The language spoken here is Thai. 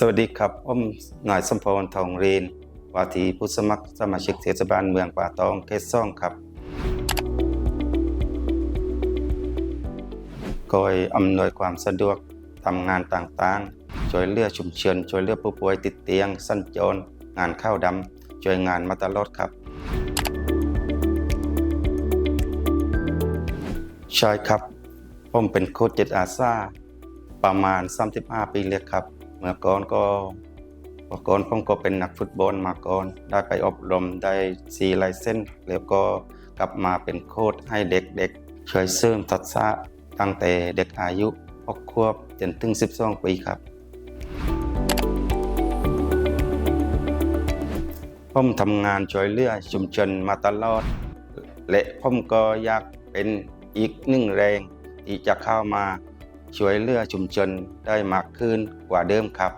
สวัสดีครับผมนายสมพรทองเรนวาทีผู้สมัครสมาชิกเทศบาลเมืองป่าตองเขตซ่องครับคอยอำนวยความสะดวกทำงานต่างๆ ช่วยเหลือชุมชนช่วยเหลือผู้ป่วยติดเตียง สัญจร งานข้าวดำช่วยงานมาตลอดครับ ใช่ครับ ผมเป็นโค้ชจิตอาสาประมาณ 35 ปีเลยครับ เมื่อก่อนก็เมื่อก่อนผมก็เป็นนักฟุตบอลมาก่อน ได้ไปอบรมได้ซีไลเซนแล้วก็กลับมาเป็นโค้ชให้เด็กๆ ช่วยเสริมทักษะตั้งแต่เด็กอายุ6ขวบจนถึง 12 ปีครับผมทำงานช่วยเหลือชุมชนมาตลอด และผมก็อยากเป็นอีกหนึ่งแรงที่จะเข้ามา ช่วยเหลือชุมชนได้มากขึ้นกว่าเดิมครับ